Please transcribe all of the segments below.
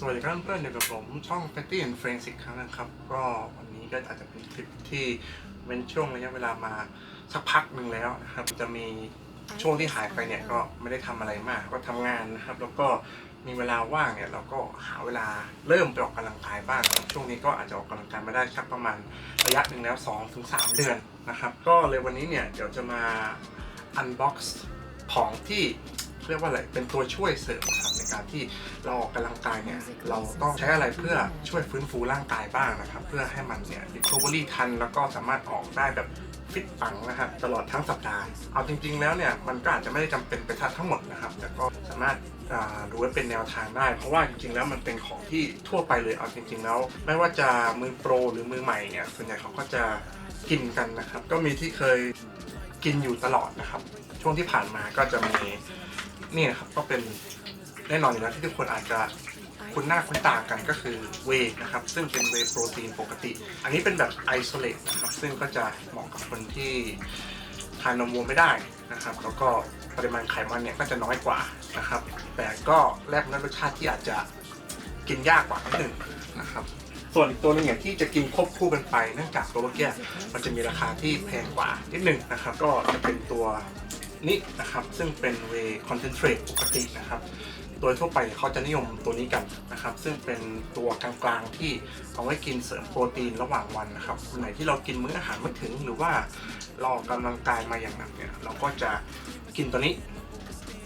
สวัสดีครับเพื่อนๆอยู่กับผมช่อง Fatty and Friends อีกครั้งนะครับ ก็วันนี้ก็อาจจะเป็นคลิปที่เว้นช่วงระยะเวลามาสักพักหนึ่งแล้วนะครับ จะมีช่วงที่หายไปเนี่ยก็ไม่ได้ทำอะไรมากก็ทำงานนะครับ แล้วก็มีเวลาว่างเนี่ยเราก็หาเวลาเริ่มไปออกกำลังกายบ้าง ช่วงนี้ก็อาจจะออกกำลังกายมาได้สักประมาณระยะหนึ่งแล้ว2-3ถึง3เดือนนะครับ ก็เลยวันนี้เนี่ยเดี๋ยวจะมา unbox ของที่ เรียกว่าอะไรเป็นตัวช่วยเสริมครับในการที่เราออกกำลังกายเนี่ยเราต้องใช้อะไรเพื่อช่วยฟื้นฟูร่างกายบ้างนะครับ เพื่อให้มันเนี่ย recovery ทันแล้วก็สามารถออกได้แบบฟิตปังนะครับตลอดทั้งสัปดาห์ เอาจริง ๆ แล้วเนี่ยมันก็อาจจะไม่ได้จำเป็นไปทั้งหมดนะครับ แต่ก็สามารถอ่าดูไว้เป็นแนวทางได้ เพราะว่าจริงๆ แล้วมันเป็นของที่ทั่วไปเลยเอาจริง ๆ แล้ว ไม่ว่าจะมือโปรหรือมือใหม่เนี่ยส่วนใหญ่เขาก็จะกินกันนะครับ ก็มีที่เคยกินอยู่ตลอดนะครับ ช่วงที่ผ่านมาก็จะมี นี่นะครับก็เป็นแน่นอนอยู่แล้วที่ทุกคนอาจจะคุ้นหน้าคุ้นตากันก็คือเวย์นะครับ ซึ่งเป็นเวย์โปรตีนปกติ อันนี้เป็นแบบไอโซเลตนะครับ ซึ่งก็จะเหมาะกับคนที่ทานนมวัวไม่ได้นะครับ แล้วก็ปริมาณไขมันเนี่ยก็จะน้อยกว่านะครับ แต่ก็แลกด้วยรสชาติที่อาจจะกินยากกว่านิดหนึ่งนะครับ ส่วนอีกตัวนึงเนี่ยที่จะกินควบคู่กันไปเนื่องจากตัวเมื่อกี้มันจะมีราคาที่แพงกว่านิดหนึ่งนะครับ ก็จะเป็นตัว นี้นะครับ ซึ่งเป็นเวคอนเซนเทรตปกตินะครับ โดยทั่วไปเขาจะนิยมตัวนี้กันนะครับ ซึ่งเป็นตัวกลางๆที่เอาไว้กินเสริมโปรตีนระหว่างวันนะครับวันไหนที่เรากินมื้ออาหารไม่ถึง หรือว่าเราออกกำลังกายมาอย่างหนักเนี่ยเราก็จะกินตัวนี้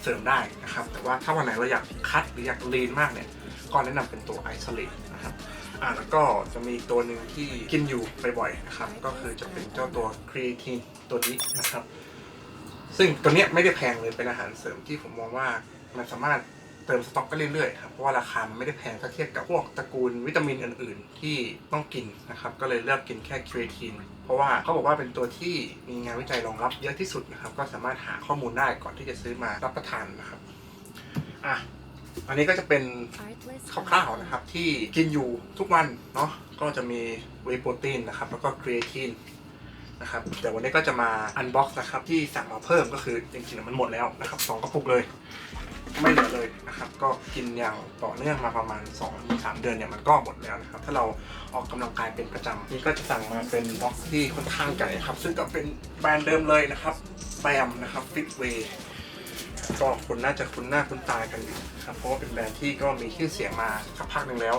เสริมได้นะครับ แต่ว่าถ้าวันไหนเราอยากคัดหรืออยากลีนมากเนี่ยก็แนะนำเป็นตัวไอโซเลตนะครับอ่าแล้วก็จะมีตัวหนึ่งที่กินอยู่บ่อยๆนะครับ ก็คือจะเป็นเจ้าตัวครี a ทีนตัวนี้นะครับ ซึ่งตัวเนี้ยไม่ได้แพงเลยเป็นอาหารเสริมที่ผมมองว่ามันสามารถเติมสต็อกก็เรื่อยๆครับเพราะว่าราคามันไม่ได้แพงถ้าเทียบกับพวกตระกูลวิตามินอื่นๆ ที่ต้องกินนะครับก็เลยเลือกกินแค่ครี a ทีนเพราะว่าเขาบอกว่าเป็นตัวที่มีงานวิจัยรองรับเยอะที่สุดนะครับก็สามารถหาข้อมูลได้ก่อนที่จะซื้อมารับประทานนะครับอะอันนี้ก็จะเป็นคร่าวๆนะครับที่กินอยู่ทุกวันเนาะก็จะมีเวโปรตีนนะครับแล้วก็ครีเอทีน นะครับแต่วันนี้ก็จะมาอันบ็อกซ์นะครับที่สั่งมาเพิ่มก็คือจริงๆมันหมดแล้วนะครับสองกระปุกเลย ไม่เหลือเลยนะครับก็กินอย่างต่อเนื่องมาประมาณ2-3เดือนเนี่ยมันก็หมดแล้วนะครับถ้าเราออกกำลังกายเป็นประจำนี่ก็จะสั่งมาเป็นบ็อกซ์ที่ค่อนข้างใหญ่ครับซึ่งก็เป็นแบรนด์เดิมเลยนะครับแบมนะครับฟิตเวย์ก็คุณน่าจะคุ้นหน้าคุ้นตากันอยู่นะครับเพราะว่าเป็นแบรนด์ที่ก็มีชื่อเสียงมาสักพักหนึ่งแล้ว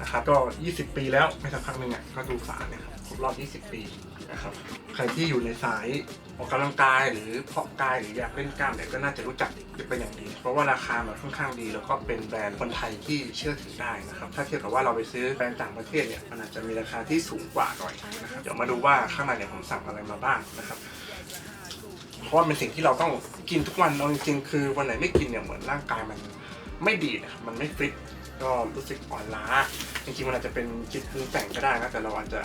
นะครับก็ 20 ปีแล้วไม่สักพักหนึ่งอะก็ดูฝาเนี่ยครับครบรอบ 20 ปี นะครับ ใครที่อยู่ในสายออกกำลังกายหรือเพาะกายหรืออยากเล่นกล้ามเนี่ยก็น่าจะรู้จักเป็นอย่างดี เพราะว่าราคามันค่อนข้างดีแล้วก็เป็นแบรนด์คนไทยที่เชื่อถือได้นะครับ ถ้าเทียบกับว่าเราไปซื้อแบรนด์ต่างประเทศเนี่ยมันอาจจะมีราคาที่สูงกว่าหน่อยนะครับ เดี๋ยวมาดูว่าข้างในเนี่ยผมสั่งอะไรมาบ้างนะครับเพราะว่าเป็นสิ่งที่เราต้องกินทุกวันเอาจริงๆคือวันไหนไม่กินเนี่ยเหมือนร่างกายมันไม่ดีนะครับมันไม่ฟิตก็รู้สึกอ่อนล้า จริงๆมันอาจจะเป็นจิตปรุงแต่งก็ได้นะแต่เราอาจจะ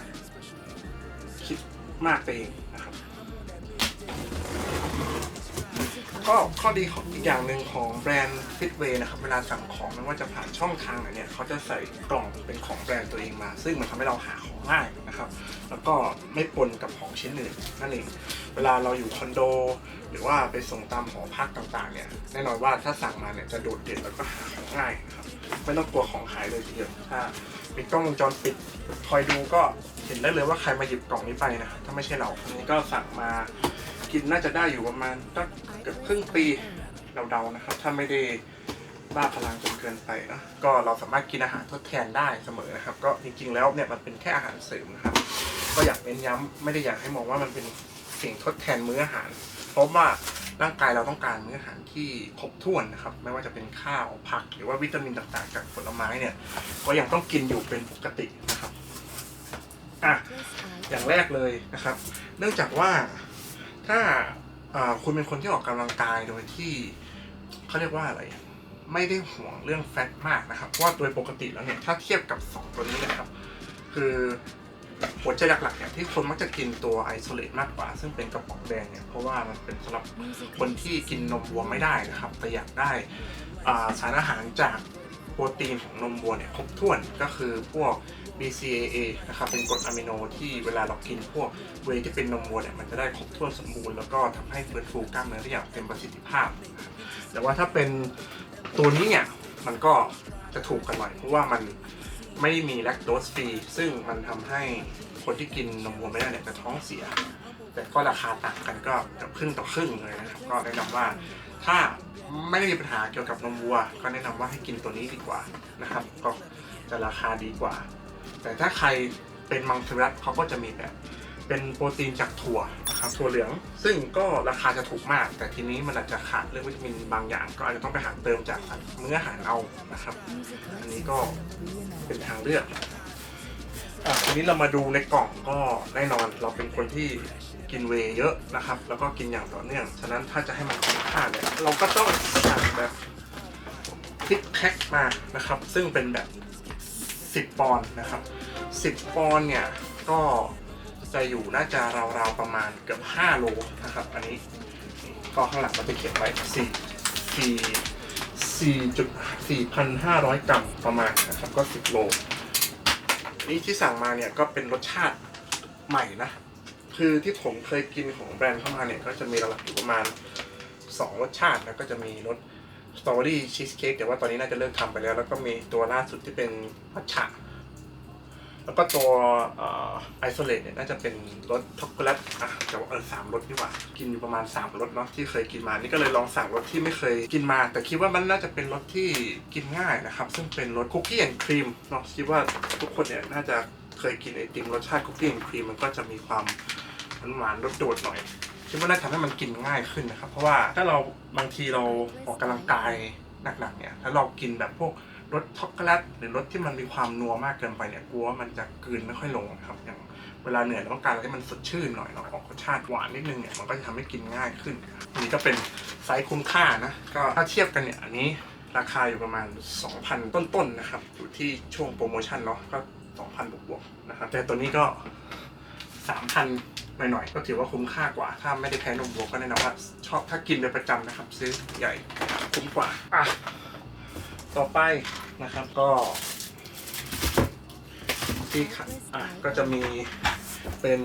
มากไปเองนะครับ ก็ข้อดีของอีกอย่างหนึ่งของแบรนด์ Fitway นะครับ เวลาสั่งของไม่ว่าจะผ่านช่องทางไหนเนี่ยเขาจะใส่กล่องเป็นของแบรนด์ตัวเองมา ซึ่งมันทำให้เราหาของง่ายนะครับ แล้วก็ไม่ปนกับของชิ้นอื่นนั่นเอง เวลาเราอยู่คอนโด หรือว่าไปส่งตามหอพักต่างๆเนี่ยแน่นอนว่าถ้าสั่งมาเนี่ยจะโดดเด่นแล้วก็หาของง่ายนะครับไม่ต้องกลัวของหายเลยทีเดียวถ้า มีกล้องวงจรปิดคอยดูก็เห็นได้เลยว่าใครมาหยิบกล่องนี้ไปนะถ้าไม่ใช่เราอันนี้ก็สั่งมากินน่าจะได้อยู่ประมาณสักเกือบครึ่งปีเดาๆนะครับ ถ้าไม่ได้บ้าพลังจนเกินไปนะก็เราสามารถกินอาหารทดแทนได้เสมอนะครับ ก็จริงๆแล้วเนี่ยมันเป็นแค่อาหารเสริมนะครับ ก็อยากเน้นย้ำไม่ได้อยากให้มองว่ามันเป็นสิ่งทดแทนมื้ออาหาร เพราะว่า ร่างกายเราต้องการมื้ออาหารที่ครบถ้วนนะครับ ไม่ว่าจะเป็นข้าวผัก หรือว่าวิตามินต่างๆ จากผลไม้เนี่ย ก็ยังต้องกินอยู่เป็นปกตินะครับอะอย่างแรกเลยนะครับ เนื่องจากว่าถ้าคุณเป็นคนที่ออกกำลังกายโดยที่เขาเรียกว่าอะไรไม่ได้ห่วงเรื่องแฟตมากนะครับเพราะว่าโดยปกติแล้วเนี่ยถ้าเทียบกับสองตัวนี้นะครับ คือ หัวใจหลักๆเนี่ยที่คนมักจะกินตัวไอโซเลตมากกว่า ซึ่งเป็นกระป๋องแดงเนี่ยเพราะว่ามันเป็นสำหรับคนที่กินนมวัวไม่ได้นะครับแต่อยากได้สารอาหารจากโปรตีนของนมวัวเนี่ยครบถ้วนก็คือพวก BCAA นะครับเป็นกรดอะมิโนที่เวลาเรากินพวกเวยที่เป็นนมวัวเนี่ยมันจะได้ครบถ้วนสมบูรณ์แล้วก็ทำให้ฟื้นฟูกล้ามเนื้อได้อย่างเต็มประสิทธิภาพ แต่ว่าถ้าเป็นตัวนี้เนี่ยมันก็จะถูกกันหน่อยเพราะว่ามัน ไม่มีแลคโตสฟรีซึ่งมันทำให้คนที่กินนมวัวไม่ได้เนี่ยจะท้องเสีย แต่ก็ราคาต่างกันก็เกือบครึ่งต่อครึ่งเลยนะครับ ก็แนะนำว่าถ้าไม่ได้มีปัญหาเกี่ยวกับนมวัว ก็แนะนำว่าให้กินตัวนี้ดีกว่านะครับ ก็จะราคาดีกว่า แต่ถ้าใครเป็นมังสวิรัตเขาก็จะมีแบบเป็นโปรตีนจากถั่ว นะครับถั่วเหลือง ซึ่งก็ราคาจะถูกมาก แต่ทีนี้มันอาจจะขาดเรื่องวิตามินบางอย่าง ก็อาจจะต้องไปหาเติมจากเมื้ออาหารเอานะครับ อันนี้ก็เป็นทางเลือกอะทีนี้เรามาดูในกล่องก็แน่นอนเราเป็นคนที่กินเวย์เยอะนะครับ แล้วก็กินอย่างต่อเนื่อง ฉะนั้นถ้าจะให้มันคุ้มค่าเนี่ยเราก็ต้องสั่งแบบทิกแพ็คมานะครับ ซึ่งเป็นแบบ 10 ปอนด์นะครับ 10 ปอนด์เนี่ยก็ จะอยู่น่าจะราวๆประมาณเกือบ5โลนะครับ อันนี้ก็ข้างหลังมันจะเขียนไว้4 4 4.4,500กรัมประมาณนะครับ ก็10โลนี่ที่สั่งมาเนี่ยก็เป็นรสชาติใหม่นะ คือที่ผมเคยกินของแบรนด์เข้ามาเนี่ย ก็จะมีหลักๆอยู่ประมาณ2รสชาติแล้วก็จะมีรสสตรอเบอรี่ชีสเค้กแต่ว่าตอนนี้น่าจะเลิกทำไปแล้ว แล้วก็มีตัวล่าสุดที่เป็นมัทฉะ แล้วก็ตัวไอโซเลตเนี่ยน่าจะเป็นรสช็อกโกแลตอะแต่ว่าเออสามรสดีกว่า กินอยู่ประมาณ3รสเนาะที่เคยกินมานี่ก็เลยลองสั่งรสที่ไม่เคยกินมา แต่คิดว่ามันน่าจะเป็นรสที่กินง่ายนะครับ ซึ่งเป็นรสคุกกี้แอนด์ครีมเนาะคิดว่าทุกคนเนี่ยน่าจะเคยกินไอติมรสชาติคุกกี้แอนด์ครีมมันก็จะมีความหวานๆรสโดดหน่อยคิดว่าน่าจะทำให้มันกินง่ายขึ้นนะครับ เพราะว่าถ้าเราบางทีเราออกกำลังกายหนักๆเนี่ยถ้าเรากินแบบพวก รสช็อกโกแลตหรือรสที่มันมีความนัวมากเกินไปเนี่ยกลัวว่ามันจะกลืนไม่ค่อยลงครับอย่างเวลาเหนื่อยเราต้องการอะไรที่มันสดชื่นหน่อยเนาะออกรสชาติหวานนิดนึงเนี่ยมันก็จะทำให้กินง่ายขึ้นนนี้ก็เป็นไซส์คุ้มค่านะก็ถ้าเทียบกันเนี่ยอันนี้ราคาอยู่ประมาณ 2,000 ต้นๆนะครับอยู่ที่ช่วงโปรโมชั่นเนาะก็ 2,000 บวกๆนะครับแต่ตัวนี้ก็ 3,000 หน่อยๆ ก็ถือว่าคุ้มค่ากว่า ถ้าไม่ได้แพ้นมวัวก็แนะนำว่าชอบถ้ากินเป็นประจำนะครับ ซื้อใหญ่คุ้มกว่าอะ ต่อไปนะครับก็ ที่ค่ะอะก็จะมีเป็น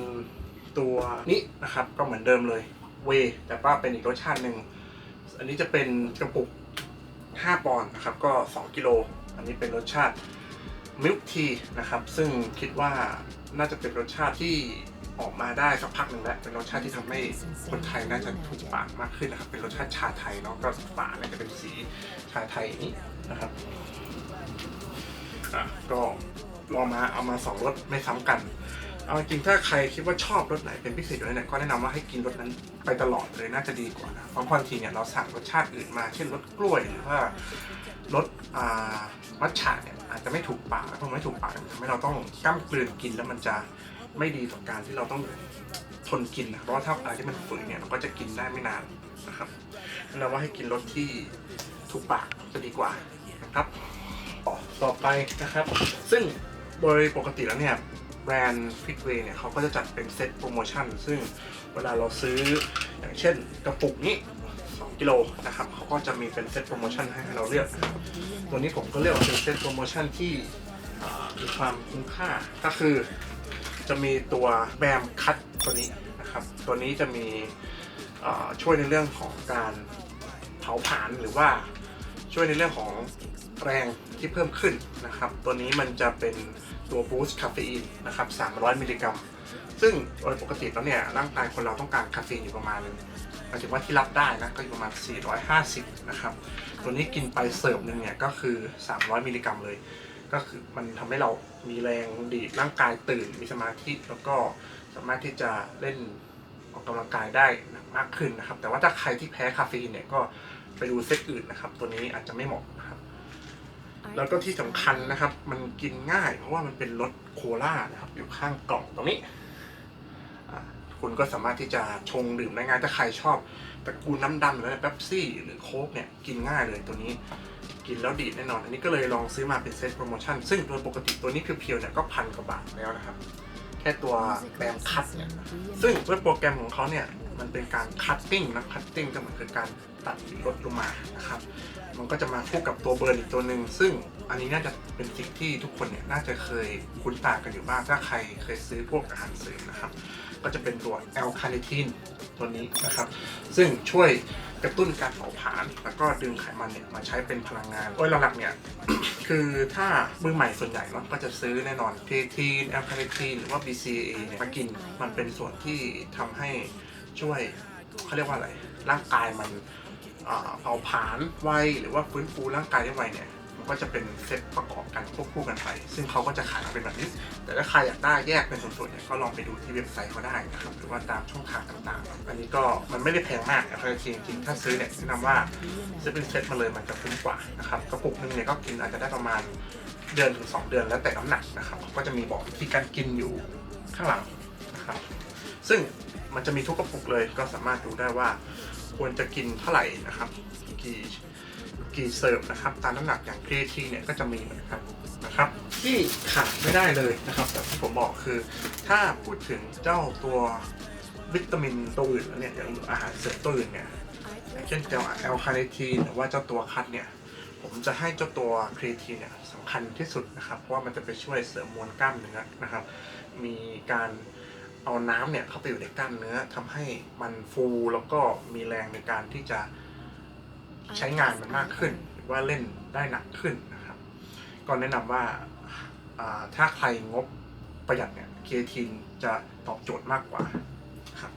ตัวนี้นะครับ ก็เหมือนเดิมเลยเวแต่ว่าเป็นอีกรสชาติหนึ่งอันนี้จะเป็นกระปุก 5 ปอนด์นะครับ ก็ 2 กิโล อันนี้เป็นรสชาติมิลค์ทีนะครับ ซึ่งคิดว่าน่าจะเป็นรสชาติที่ออกมาได้สักพักหนึ่งแล้ว เป็นรสชาติที่ทำให้คนไทยน่าจะถูกปากมากขึ้นนะครับ เป็นรสชาติชาไทยเนาะ ก็ฝาเนี่ยจะเป็นสีชาไทยนี้ นะครับอะก็ลองมาเอามาสองรสไม่ซ้ำกัน เอาจริงถ้าใครคิดว่าชอบรสไหนเป็นพิเศษอยู่แล้วเนี่ยก็แนะนำว่าให้กินรสนั้นไปตลอดเลยน่าจะดีกว่านะเพราะบางทีเนี่ยเราสั่งรสชาติอื่นมา เช่นรสกล้วยหรือว่ารสอ่ามัทฉะเนี่ยอาจจะไม่ถูกปากแล้วพอไม่ถูกปากทำให้เราต้องกล้ำกลืนกินแล้วมันจะไม่ดีต่อการที่เราต้องทนกินนะเพราะถ้าอะไรที่มันฝืนเนี่ยเราก็จะกินได้ไม่นานนะครับแนะนำว่าให้กินรสที่ถูกปากจะดีกว่า ครับต่อไปนะครับ ซึ่งโดยปกติแล้วเนี่ยแบรนด์ฟิตเวย์เนี่ยเขาก็จะจัดเป็นเซ็ตโปรโมชั่น ซึ่งเวลาเราซื้ออย่างเช่นกระปุกนี้2กิโลนะครับเขาก็จะมีเป็นเซ็ตโปรโมชั่นให้เราเลือก ตัวนี้ผมก็เลือกเป็นเซ็ตโปรโมชั่นที่มีความคุ้มค่าก็คือจะมีตัวแบมคัตตัวนี้นะครับ ตัวนี้จะมีช่วยในเรื่องของการเผาผลาญหรือว่า ช่วยในเรื่องของแรงที่เพิ่มขึ้นนะครับ ตัวนี้มันจะเป็นตัวบูสต์คาเฟอีนนะครับ 300 มิลลิกรัม ซึ่งโดยปกติแล้วเนี่ยร่างกายคนเราต้องการคาเฟอีนอยู่ประมาณหมายถึงว่าที่รับได้นะก็อยู่ประมาณ 450 นะครับ ตัวนี้กินไปเสิร์ฟหนึ่งเนี่ยก็คือ 300 มิลลิกรัมเลย ก็คือมันทำให้เรามีแรงดีดร่างกายตื่น มีสมาธิแล้วก็สามารถที่จะเล่นออกกำลังกายได้มากขึ้นนะครับ แต่ว่าถ้าใครที่แพ้คาเฟอีนเนี่ยก็ ไปดูเซตอื่นนะครับ ตัวนี้อาจจะไม่เหมาะนะครับ แล้วก็ที่สำคัญนะครับ มันกินง่าย เพราะว่ามันเป็นรสโคลานะครับ อยู่ข้างกล่องตรงนี้อ่าคุณก็สามารถที่จะชงดื่มได้ง่ายถ้าใครชอบตระกูลน้ำดำหรืออะไรเป๊ปซี่ หรือโค้กเนี่ยกินง่ายเลยตัวนี้กินแล้วดีดแน่นอน อันนี้ก็เลยลองซื้อมาเป็นเซตโปรโมชั่น ซึ่งโดยปกติตัวนี้เพียวๆเนี่ยก็พันกว่าบาทแล้วนะครับ แค่ตัวแบมคัตเนี่ยซึ่งด้วยโปรแกรมของเขาเนี่ย มันเป็นการคัตติ้งนะคัตติ้งก็เหมือนคือการตัดหรือลดลงมานะครับ มันก็จะมาคู่กับตัวเบิร์นอีกตัวหนึ่ง ซึ่งอันนี้น่าจะเป็นสิ่งที่ทุกคนเนี่ยน่าจะเคยคุ้นตากันอยู่บ้าง ถ้าใครเคยซื้อพวกอาหารเสริมนะครับ ก็จะเป็นตัวแอลคาเนทินตัวนี้นะครับ ซึ่งช่วยกระตุ้นการเผาผลาญแล้วก็ดึงไขมันเนี่ยมาใช้เป็นพลังงานโดยหลักๆเนี่ยคือถ้ามือใหม่ส่วนใหญ่เนาะก็จะซื้อแน่นอนเคทีนแอลคาเนทีนหรือว่า BCA เนี่ยมากินมันเป็นส่วนที่ทำให้ ช่วยเขาเรียกว่าอะไรร่างกายมันอ่าเผาผลาญไวหรือว่าฟื้นฟูร่างกายได้ไวเนี่ยมันก็จะเป็นเซตประกอบกันควบคู่กันไป ซึ่งเขาก็จะขายมาเป็นแบบนี้ แต่ถ้าใครอยากได้แยกเป็นส่วนๆเนี่ยก็ลองไปดูที่เว็บไซต์เขาได้นะครับหรือว่าตามช่องทางต่างๆ อันนี้ก็มันไม่ได้แพงมากนะครับจริงๆถ้าซื้อเนี่ยแนะนำว่าซื้อเป็นเซตมาเลยมันจะคุ้มกว่านะครับกระปุกหนึงเนี่ยก็กินอาจจะได้ประมาณเดือนถึง 2 เดือนแล้วแต่น้ำหนักนะครับก็จะมีบอกวิธีการกินอยู่ข้างหลังนะครับซึ่ง มันจะมีทุกกระปุกเลย ก็สามารถดูได้ว่าควรจะกินเท่าไหร่นะครับ กี่กี่เสิร์ฟนะครับ ตามน้ำหนักอย่างครีทีเนี่ยก็จะมีเหมือนกันนะครับ ที่ขาดไม่ได้เลยนะครับแบบที่ผมบอกคือ ถ้าพูดถึงเจ้าตัววิตามินตัวอื่นแล้วเนี่ยอย่างอาหารเสริมตัวอื่นเนี่ยเช่นเจ้าแอลคาเนทีนหรือว่าเจ้าตัวคัดเนี่ยผมจะให้เจ้าตัวครีทีนเนี่ยสำคัญที่สุดนะครับ เพราะว่ามันจะไปช่วยเสริมมวลกล้ามเนื้อนะครับ มีการ เอาน้ำเนี่ยเข้าไปอยู่ในกล้ามเนื้อทำให้มันฟูแล้วก็มีแรงในการที่จะใช้งานมันมากขึ้น หรือว่าเล่นได้หนักขึ้นนะครับ ก็แนะนำว่าอ่าถ้าใครงบประหยัดเนี่ยเคทีนจะตอบโจทย์มากกว่าครับ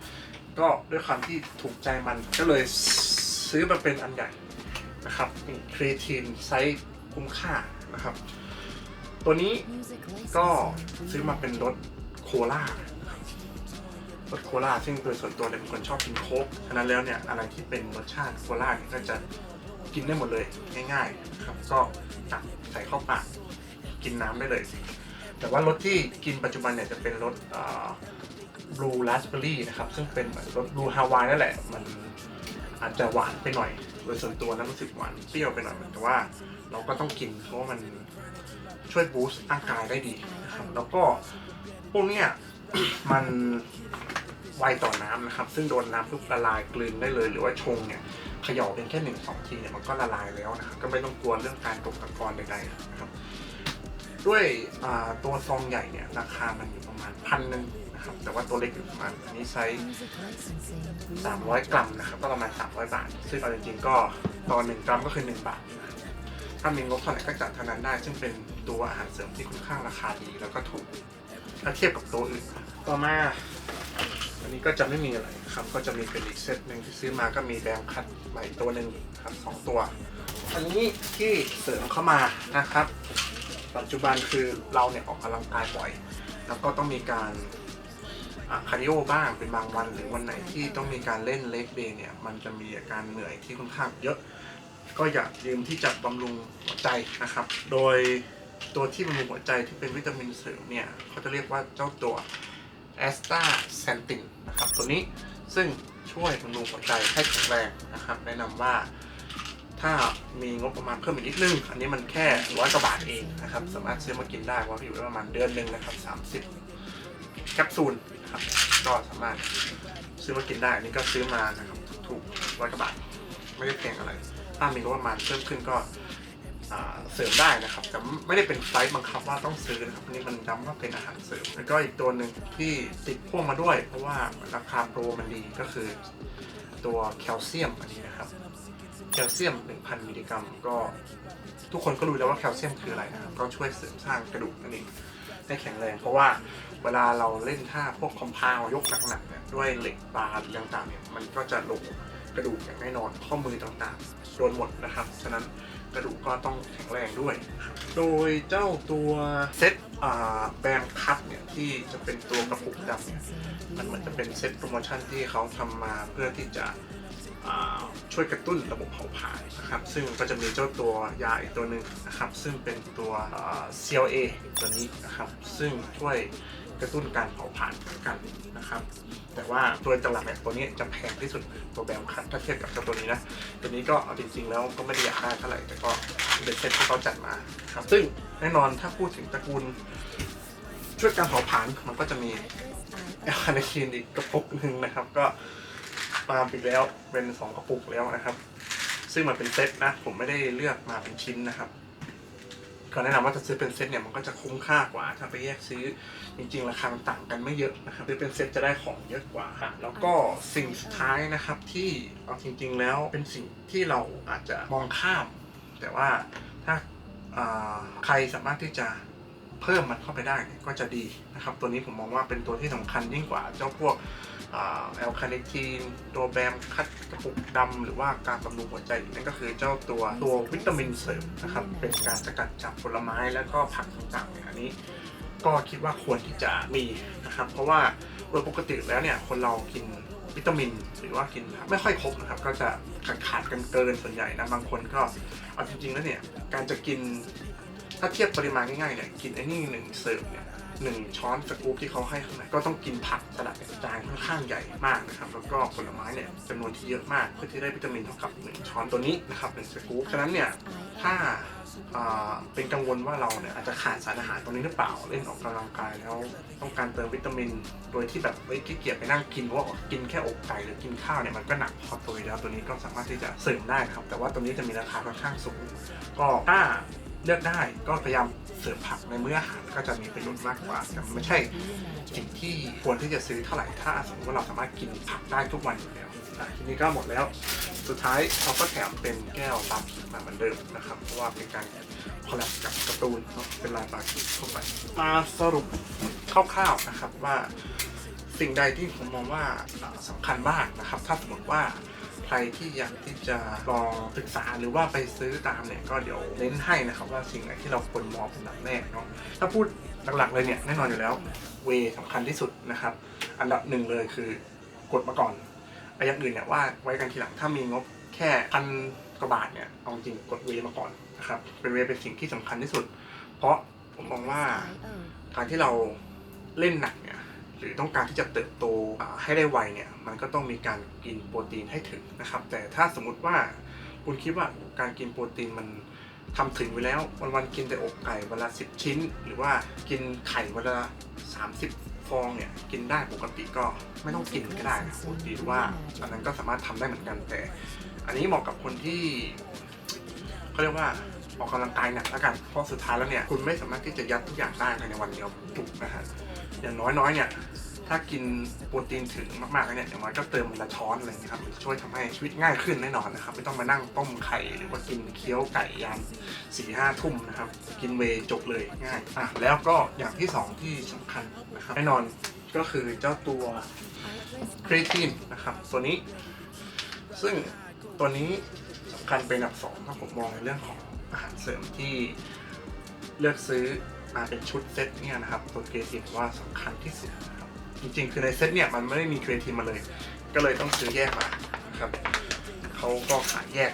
ก็ด้วยความที่ถูกใจมันก็เลยซื้อมาเป็นอันใหญ่นะครับนี่ครีทีนไซส์คุ้มค่านะครับ ตัวนี้ ก็ซื้อมาเป็นรสโคลา รสโคลาซึ่งโดยส่วนตัวเนี่ยเป็นคนชอบกินโค้กฉะนั้นแล้วเนี่ยอะไรที่เป็นรสชาติโคลาเนี่ยก็จะกินได้หมดเลยง่ายๆนะครับก็ตักใส่เข้าปากกินน้ำได้เลย แต่ว่ารสที่กินปัจจุบันเนี่ยจะเป็นรสบลูราสเบอรี่นะครับ ซึ่งเป็นรสบลูฮาวายนั่นแหละ มันอาจจะหวานไปหน่อย โดยส่วนตัวนะรู้สึกหวานเปรี้ยวไปหน่อยแต่ว่าเราก็ต้องกินเพราะมันช่วยบูสต์ร่างกายได้ดีนะครับ แล้วก็พวกเนี้ยมัน ไวต่อน้ำนะครับ ซึ่งโดนน้ำทุกละลายกลืนได้เลย หรือว่าชงเนี่ยเขย่าเพียงแค่หนึ่งสองทีเนี่ยมันก็ละลายแล้วนะครับก็ไม่ต้องกลัวเรื่องการตกตะกอนใดๆนะครับ ด้วยตัวซองใหญ่เนี่ยราคามันอยู่ประมาณพันหนึ่งนะครับแต่ว่าตัวเล็กอยู่ประมาณอันนี้ไซส์300 กรัมนะครับก็ประมาณ 300 บาท ซึ่งเอาจริงๆก็ต่อ1กรัมก็คือ 1 บาทนะถ้ามีงบเท่าไหร่ก็จัดเท่านั้นได้ ซึ่งเป็นตัวอาหารเสริมที่ค่อนข้างราคาดีแล้วก็ถูกถ้าเทียบกับตัวอื่น ต่อมา อันนี้ก็จะไม่มีอะไรครับ ก็จะมีเป็นอีกเซตหนึ่งที่ซื้อมาก็มีแบงคัดใหม่ตัวหนึ่งครับสองตัว อันนี้ที่เสริมเข้ามานะครับ ปัจจุบันคือเราเนี่ยออกกำลังกายบ่อย แล้วก็ต้องมีการคาร์ดิโอบ้างเป็นบางวันหรือวันไหนที่ต้องมีการเล่นเลกเดย์เนี่ยมันจะมีอาการเหนื่อยที่ค่อนข้างเยอะ ก็อยากยืมที่จะบำรุงหัวใจนะครับ โดยตัวที่บำรุงหัวใจที่เป็นวิตามินเสริมเนี่ยเขาจะเรียกว่าเจ้าตัว แอสตาแซนตินนะครับตัวนี้ซึ่งช่วยบำรุงหัวใจให้แข็งแรงนะครับ แนะนำว่าถ้ามีงบประมาณเพิ่มอีกนิดนึง อันนี้มันแค่ร้อยกว่าบาทเองนะครับ สามารถซื้อมากินได้ว่าอยู่ได้ประมาณเดือนหนึ่งนะครับสามสิบแคปซูลนะครับก็สามารถซื้อมากินได้ อันนี้ก็ซื้อมานะครับถูกร้อยกว่าบาท ไม่ได้แพงอะไร ถ้ามีงบประมาณเพิ่มขึ้นก็ เสริมได้นะครับแต่ไม่ได้เป็นไฟล์บังคับว่าต้องซื้อนะครับอันนี้มันย้ำว่าเป็นอาหารเสริม แล้วก็อีกตัวหนึ่งที่ติดพ่วงมาด้วย เพราะว่าราคาโปรมันดีก็คือตัวแคลเซียมอันนี้นะครับแคลเซียม 1,000 มิลลิกรัมก็ ทุกคนก็รู้แล้วว่าแคลเซียมคืออะไรนะครับก็ช่วยเสริมสร้างกระดูกนั่นเองได้แข็งแรง เพราะว่าเวลาเราเล่นท่าพวกคอมพาวยกหนักๆเนี่ยด้วยเหล็กบาร์หรือต่างๆเนี่ยมันก็จะลงกระดูกอย่างแน่นอนข้อมือต่างๆโดนหมดนะครับฉะนั้น กระดูกก็ต้องแข็งแรงด้วย โดยเจ้าตัวเซ็ตอ่าแบมคัพเนี่ยที่จะเป็นตัวกระปุกดำเนี่ยมันเหมือนจะเป็นเซ็ตโปรโมชั่นที่เขาทำมาเพื่อที่จะช่วยกระตุ้นระบบเผาผลาญนะครับ ซึ่งก็จะมีเจ้าตัวยาอีกตัวหนึ่งนะครับ ซึ่งเป็นตัว CLA ตัวนี้นะครับ ซึ่งช่วย กระตุ้นการเผาผลาญเหมือนกันนะครับแต่ว่าตัวหลักๆเนี่ยตัวนี้จะแพงที่สุดตัวแบมคัทถ้าเทียบกับตัวนี้นะตัวนี้ก็เอาจริงๆแล้วก็ไม่ได้อยากได้เท่าไหร่แต่ก็เป็นเซ็ตที่เขาจัดมาครับซึ่งแน่นอนถ้าพูดถึงตระกูลช่วยการเผาผลาญมันก็จะมีแอลคาเนทีนอีกกระปุกหนึ่งนะครับ ก็มาอีกแล้วเป็นสองกระปุกแล้วนะครับ ซึ่งมันเป็นเซตนะ ผมไม่ได้เลือกมาเป็นชิ้นนะครับ ก็แนะนำว่าถ้าซื้อเป็นเซตเนี่ยมันก็จะคุ้มค่ากว่า ถ้าไปแยกซื้อจริงๆ ราคามันต่างกันไม่เยอะนะครับซื้อเป็นเซตจะได้ของเยอะกว่าครับแล้วก็สิ่งสุดท้ายนะครับที่เอาจริง ๆ แล้วเป็นสิ่งที่เราอาจจะมองข้าม แต่ว่าถ้าใครสามารถที่จะเพิ่มมันเข้าไปได้ก็จะดีนะครับ ตัวนี้ผมมองว่าเป็นตัวที่สำคัญยิ่งกว่าเจ้าพวก แอลคาเนทีนตัวแบมคัดกระปุกดำหรือว่าการบำรุงหัวใจ นั่นก็คือเจ้าตัวตัววิตามินเสริมนะครับ เป็นการสกัดจากผลไม้แล้วก็ผักต่างๆเนี่ยอันนี้ก็คิดว่าควรที่จะมีนะครับ เพราะว่าโดยปกติแล้วเนี่ยคนเรากินวิตามินหรือว่ากินไม่ค่อยครบนะครับ ก็จะขาดขาดกันเกินส่วนใหญ่นะบางคนก็เอาจริงๆแล้วเนี่ยการจะกินถ้าเทียบปริมาณง่ายๆเนี่ยกินไอ้นี่หนึ่งเสร์ฟเนี่ย หนึ่งช้อนสกู๊ปที่เขาให้ข้างในก็ต้องกินผักสลัดจานค่อนข้างใหญ่มากนะครับแล้วก็ผลไม้เนี่ยจำนวนที่เยอะมาก เพื่อที่ได้วิตามินเท่ากับหนึ่งช้อนตัวนี้นะครับหนึ่งสกู๊ปฉะนั้นเนี่ยถ้าเป็นกังวลว่าเราเนี่ยอาจจะขาดสารอาหารตรงนี้หรือเปล่าเล่นออกกำลังกายแล้วต้องการเติมวิตามิน โดยที่แบบเฮ้ยขี้เกียจไปนั่งกินเพราะว่ากินแค่อกไก่หรือกินข้าวเนี่ยมันก็หนักพอตัวแล้วตัวนี้ก็สามารถที่จะเสริมได้ครับ แต่ว่าตัวนี้จะมีราคาค่อนข้างสูง ก็ถ้า เลือกได้ก็พยายามเสริมผักในมื้ออาหารก็จะมีประโยชน์มากกว่าแต่ไม่ใช่สิ่งที่ควรที่จะซื้อเท่าไหร่ถ้าสมมติว่าเราสามารถกินผักได้ทุกวันอยู่แล้วอะทีนี้ก็หมดแล้ว สุดท้ายเขาก็แถมเป็นแก้วตามขีมาเหมือนเดิมนะครับเพราะว่าเป็นการคอลแลบกับการ์ตูนเนอะเป็นลายปากขีดเข้าไปมาสรุปคร่าวๆนะครับว่าสิ่งใดที่ผมมองว่าอ่าสำคัญมากนะครับ ถ้าสมมติว่า ใครที่อยากที่จะลองศึกษาหรือว่าไปซื้อตามเนี่ยก็เดี๋ยวเน้นให้นะครับว่าสิ่งไหนที่เราควรมองเป็นอันดับแรกเนาะถ้าพูดหลักๆเลยเนี่ยแน่นอนอยู่แล้วเวสำคัญที่สุดนะครับ อันดับหนึ่งเลยคือกดมาก่อนไอ้อย่างอื่นเนี่ยว่าไว้กันทีหลังถ้ามีงบแค่พันกว่าบาทเนี่ยเอาจริงกดเวมาก่อนนะครับเป็นเวเป็นสิ่งที่สำคัญที่สุด เพราะผมมองว่าการที่เราเล่นหนักเหรือต้องการที่จะเติบโตให้ได้ไวเนี่ยมันก็ต้องมีการกินโปรตีนให้ถึงนะครับ แต่ถ้าสมมติว่าคุณคิดว่าการกินโปรตีนมันทำถึงไปแล้ววันวันๆกินแต่อกไก่วันละสิบชิ้น หรือว่ากินไข่วันละสามสิบฟองเนี่ยกินได้ปกติก็ไม่ต้องกินก็ได้นะปกติว่าอันนั้นก็สามารถทำได้เหมือนกันแต่ อันนี้เหมาะกับคนที่เขาเรียกว่าออกกำลังกายหนักแล้วกันเพราะสุดท้ายแล้วเนี่ยคุณไม่สามารถที่จะยัดทุกอย่างได้ภายในวันเดียวจุกนะฮะ อย่างน้อยๆเนี่ย ถ้ากินโปรตีนถึงมากๆเนี่ยอย่างน้อยก็เติมวันละช้อนอะไรอย่างนี้ครับจะช่วยทำให้ชีวิตง่ายขึ้นแน่นอนนะครับ ไม่ต้องมานั่งต้มไข่หรือว่ากินเคี้ยวไก่ยามสี่ห้าทุ่มนะครับ กินเวจบเลยง่ายอะแล้วก็อย่างที่สองที่สำคัญนะครับแน่นอนก็คือเจ้าตัวครีตินนะครับตัวนี้ ซึ่งตัวนี้สำคัญเป็นอันดับสองถ้าผมมองในเรื่องของอาหารเสริมที่เลือกซื้อ มาเป็นชุดเซตเนี่ยนะครับตัวครีตินว่าสำคัญที่สุดนะครับจริงๆ คือในเซตเนี่ยมันไม่ได้มีครีตินมาเลย ก็เลยต้องซื้อแยกมานะครับเขาก็ขายแยก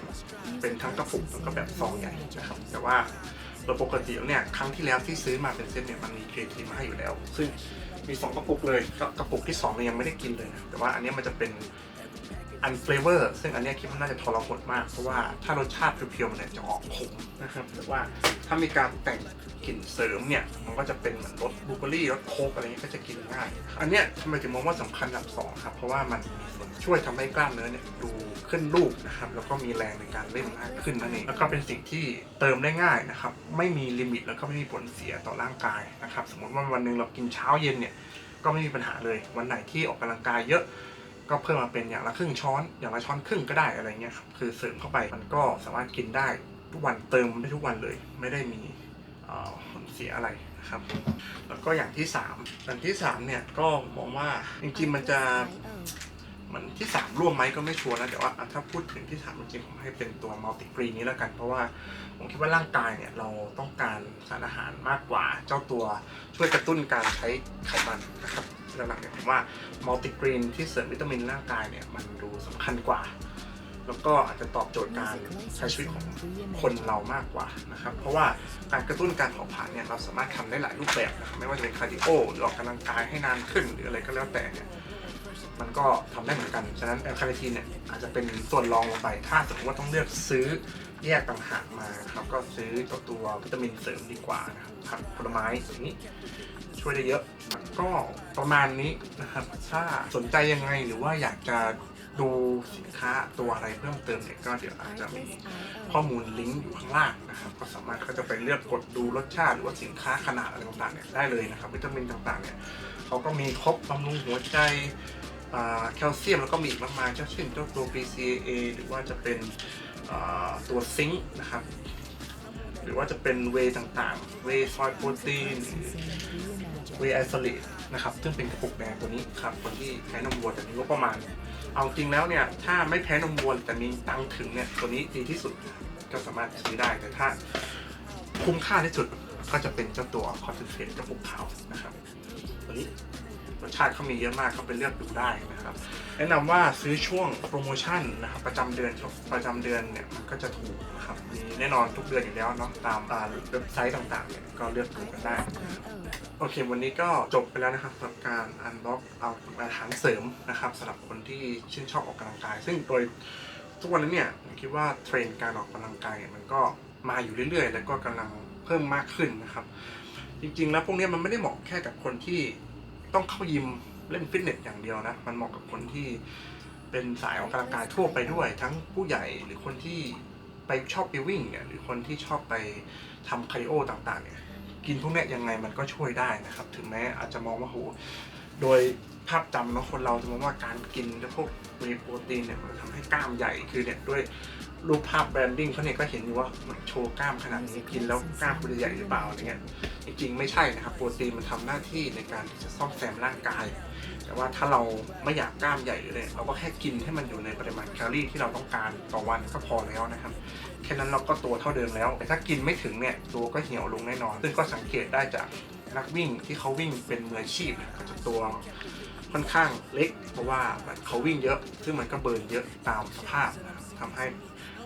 เป็นทั้งกระปุกแล้วก็แบบซองใหญ่นะครับ แต่ว่าโดยปกติแล้วเนี่ยครั้งที่แล้วที่ซื้อมาเป็นเซตเนี่ยมันมีครีตินมาให้อยู่แล้ว ซึ่งมีสองกระปุกเลยกระปุกที่สองเนี่ยยังไม่ได้กินเลยนะแต่ว่าอันนี้มันจะเป็น อันเฟลเวอร์ซึ่งอันนี้คิดว่าน่าจะทรหดมาก เพราะว่าถ้ารสชาติเพียวๆมันจะออกขมนะครับแต่ว่าถ้ามีการแต่งกลิ่นเสริมเนี่ย มันก็จะเป็นเหมือนรสบลูเบอร์รี่รสโค้กอะไรเงี้ยก็จะกินง่าย อันเนี้ยทำไมถึงมองว่าสำคัญอันดับสองครับ เพราะว่ามันมีส่วนช่วยทำให้กล้ามเนื้อเนี่ยดูขึ้นรูปนะครับ แล้วก็มีแรงในการเล่นมากขึ้นนั่นเองแล้วก็เป็นสิ่งที่เติมได้ง่ายนะครับ ไม่มีลิมิตแล้วก็ไม่มีผลเสียต่อร่างกายนะครับ สมมติว่าวันหนึ่งเรากินเช้าเย็นเนี่ยก็ไม่มีปัญหาเลย วันไหนที่ออกกำลังกายเยอะ ก็เพิ่มมาเป็นอย่างละครึ่งช้อน อย่างละช้อนครึ่งก็ได้อะไรเงี้ยครับคือเสริมเข้าไปมันก็สามารถกินได้ทุกวันเติมได้ทุกวันเลย ไม่ได้มีเอ่อผลเสียอะไรนะครับ แล้วก็อย่างที่สามอย่างที่สามเนี่ยก็มองว่าจริงๆมันจะมันที่สามร่วมไหมก็ไม่ชัวร์นะแต่ว่าอะถ้าพูดถึงที่สามจริงๆผมให้เป็นตัวมัลติกรีนี้แล้วกัน เพราะว่าผมคิดว่าร่างกายเนี่ยเราต้องการสารอาหารมากกว่า เจ้าตัวช่วยกระตุ้นการใช้ไขมันนะครับ หลักๆเนี่ยผมว่ามัลติกรีนที่เสริมวิตามินร่างกายเนี่ยมันดูสำคัญกว่า แล้วก็อาจจะตอบโจทย์การใช้ชีวิตของคนเรามากกว่านะครับ เพราะว่าการกระตุ้นการเผาผลาญเนี่ยเราสามารถทำได้หลายรูปแบบนะครับไม่ว่าจะเป็นคาร์ดิโอหรือออกกำลังกายให้นานขึ้นหรืออะไรก็แล้วแต่เนี่ยมันก็ทำได้เหมือนกัน ฉะนั้นแอลคาเนทีนเนี่ยอาจจะเป็นส่วนรองลงไป ถ้าสมมติว่าต้องเลือกซื้อแยกต่างหากมาครับ ก็ซื้อตัวตัววิตามินเสริมดีกว่านะครับผักผลไม้อย่างนี้ ช่วยได้เยอะ ก็ประมาณนี้นะครับ ถ้าสนใจยังไงหรือว่าอยากจะดูสินค้าตัวอะไรเพิ่มเติมเนี่ยก็เดี๋ยวอาจจะมีข้อมูลลิงก์อยู่ข้างล่างนะครับ ก็สามารถก็จะไปเลือกกดดูรสชาติ หรือว่าสินค้าขนาดอะไรต่างๆเนี่ยได้เลยนะครับ วิตามินต่างๆเนี่ยเขาก็มีครบบำรุงหัวใจแคลเซียมแล้วก็มีอีกมากมายเช่นเจ้าตัว BCAA หรือว่าจะเป็นตัวซิงค์นะครับ หรือว่าจะเป็นเวย์ต่างๆ เวย์ซอยโปรตีน เวย์ไอโซเลตนะครับซึ่งเป็นกระปุกแดงตัวนี้ครับคนที่แพ้นมวัวแต่มีงบประมาณเอาจริงแล้วเนี่ยถ้าไม่แพ้นมวัวแต่มีตังค์ถึงเนี่ยตัวนี้ดีที่สุดก็สามารถซื้อได้แต่ถ้าคุ้มค่าที่สุดก็จะเป็นเจ้าตัวคอนเซนเทรตกระปุกขาวนะครับตัวนี้ รสชาติเขามีเยอะมากก็ไปเลือกดูได้นะครับ แนะนำว่าซื้อช่วงโปรโมชั่นนะครับประจำเดือนประจำเดือนเนี่ยมันก็จะถูกนะครับมีแน่นอนทุกเดือนอยู่แล้วเนาะตามอ่าเว็บไซต์ต่างๆเนี่ยก็เลือกดูกันได้โอเค วันนี้ก็จบไปแล้วนะครับสำหรับการอันบ็อกเอาอาหารเสริมนะครับสำหรับคนที่ชื่นชอบออกกำลังกาย ซึ่งโดยทุกวันนี้เนี่ยผมคิดว่าเทรนด์การออกกำลังกายเนี่ยมันก็มาอยู่เรื่อยๆ แล้วก็กำลังเพิ่มมากขึ้นนะครับ จริงๆ แล้วพวกนี้มันไม่ได้เหมาะแค่กับคนที่ ต้องเข้ายิมเล่นฟิตเนสอย่างเดียวนะ มันเหมาะกับคนที่เป็นสายออกกำลังกายทั่วไปด้วย ทั้งผู้ใหญ่หรือคนที่ไปชอบไปวิ่งเนี่ยหรือคนที่ชอบไปทำคาร์ดิโอต่างๆเนี่ยกินพวกเนี้ยยังไงมันก็ช่วยได้นะครับ ถึงแม้อาจจะมองว่าโหโดยภาพจำเนาะคนเราจะมองว่าการกินพวกเวโปรตีนเนี่ยมันทำให้กล้ามใหญ่คือเนี่ยด้วย รูปภาพแบรนดิ้งเขาเนี่ยก็เห็นอยู่ว่ามันโชว์กล้ามขนาดนี้กินแล้วกล้ามคุณจะใหญ่หรือเปล่าอะไรเงี้ยจริงๆไม่ใช่นะครับโปรตีนมันทำหน้าที่ในการที่จะซ่อมแซมร่างกาย แต่ว่าถ้าเราไม่อยากกล้ามใหญ่เลยเราก็แค่กินให้มันอยู่ในปริมาณแคลอรี่ที่เราต้องการต่อวันก็พอแล้วนะครับแค่นั้นเราก็ตัวเท่าเดิมแล้วแต่ถ้ากินไม่ถึงเนี่ยตัวก็เหี่ยวลงแน่นอน ซึ่งก็สังเกตได้จากนักวิ่งที่เขาวิ่งเป็นมืออาชีพเขาจะตัวค่อนข้างเล็ก เพราะว่าเขาวิ่งเยอะ ซึ่งมันก็เบิร์นเยอะตามสภาพนะครับทำให้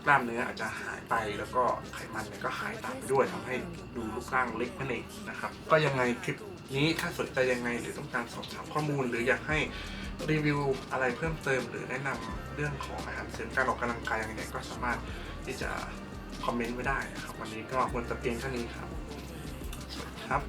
กล้ามเนื้ออาจจะหายไปแล้วก็ไขมันเนี่ยก็หายตามไปด้วยทำให้ดูรูปร่างเล็กนั่นเองนะครับก็ยังไงคลิปนี้ถ้าสนใจยังไงหรือต้องการสอบถามข้อมูล หรืออยากให้รีวิวอะไรเพิ่มเติม หรือแนะนำเรื่องของอาหารเสริมการออกกำลังกายยังไงก็สามารถที่จะคอมเมนต์ไว้ได้นะครับ วันนี้ก็ควรจะเพียงเท่านี้ครับ ครับ